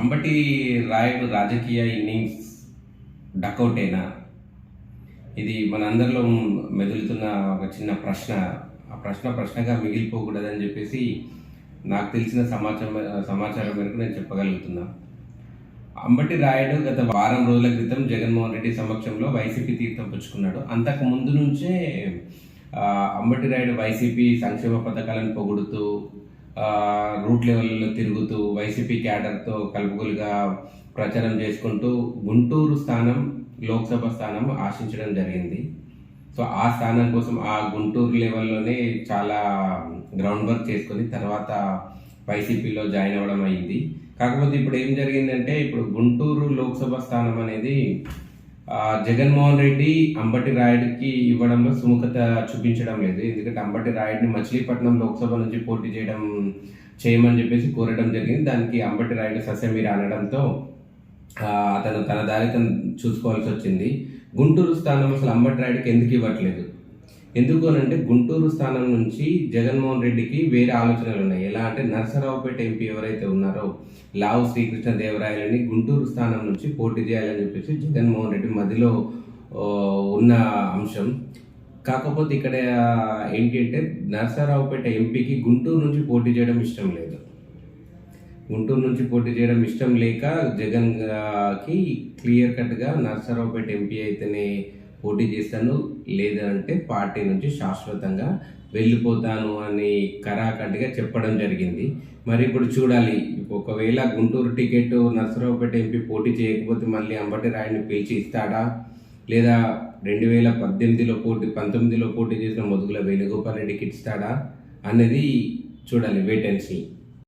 అంబటి రాయుడు రాజకీయ ఇన్నింగ్స్ డకౌటేనా? ఇది మనందరిలో మెదులుతున్న ఒక చిన్న ప్రశ్న. ఆ ప్రశ్న ప్రశ్నగా మిగిలిపోకూడదని చెప్పేసి నాకు తెలిసిన సమాచారం సమాచారం మేరకు నేను చెప్పగలుగుతున్నా. అంబటి రాయుడు గత వారం రోజుల క్రితం జగన్మోహన్ రెడ్డి సమక్షంలో వైసీపీ తీర్థం పుచ్చుకున్నాడు. అంతకు ముందు నుంచే అంబటి రాయుడు వైసీపీ సంక్షేమ పథకాలను పొగుడుతూ రూట్ లెవెల్లో తిరుగుతూ వైసీపీ క్యాడర్తో కలుపుగోలుగా ప్రచారం చేసుకుంటూ గుంటూరు స్థానం లోక్సభ స్థానం ఆశించడం జరిగింది. సో ఆ స్థానం కోసం ఆ గుంటూరు లెవెల్లోనే చాలా గ్రౌండ్ వర్క్ చేసుకొని తర్వాత వైసీపీలో జాయిన్ అవ్వడం అయింది. కాకపోతే ఇప్పుడు ఏం జరిగిందంటే ఇప్పుడు గుంటూరు లోక్సభ స్థానం అనేది జగన్మోహన్ రెడ్డి అంబటి రాయుడికి ఇవ్వడంలో సుముఖత చూపించడం లేదు. ఎందుకంటే అంబటి రాయుడిని మచిలీపట్నం లోక్సభ నుంచి పోటీ చేయడం చేయమని చెప్పేసి కోరడం జరిగింది. దానికి అంబటి రాయుడు ససమీర అనడంతో అతను తన దారి తను చూసుకోవాల్సి వచ్చింది. గుంటూరు స్థానం అసలు అంబటి రాయుడికి ఎందుకు ఇవ్వట్లేదు? ఎందుకు అని అంటే గుంటూరు స్థానం నుంచి జగన్మోహన్ రెడ్డికి వేరే ఆలోచనలు ఉన్నాయి. ఎలా అంటే నరసరావుపేట ఎంపీ ఎవరైతే ఉన్నారో లావు శ్రీకృష్ణ దేవరాయలని గుంటూరు స్థానం నుంచి పోటీ చేయాలని చెప్పేసి జగన్మోహన్ రెడ్డి మధ్యలో ఉన్న అంశం. కాకపోతే ఇక్కడ ఏంటి అంటే నరసరావుపేట ఎంపీకి గుంటూరు నుంచి పోటీ చేయడం ఇష్టం లేదు. గుంటూరు నుంచి పోటీ చేయడం ఇష్టం లేక జగన్కి క్లియర్ కట్గా నర్సరావుపేట ఎంపీ అయితేనే పోటీ చేస్తాను. లేదంటే పార్టీ నుంచి శాశ్వతంగా వెళ్ళిపోతాను అని కరాఖండిగా చెప్పడం జరిగింది. మరి ఇప్పుడు చూడాలి. ఒకవేళ గుంటూరు టికెట్ నర్సరావుపేట ఎంపీ పోటీ చేయకపోతే మళ్ళీ అంబటి రాయని పిలిచి ఇస్తాడా? లేదా రెండు వేల పద్దెనిమిదిలో పోటీ పంతొమ్మిదిలో పోటీ చేసిన ముదుగుల వేణుగోపాల్ రెడ్డికి ఇస్తాడా? అనేది చూడాలి. Wait and see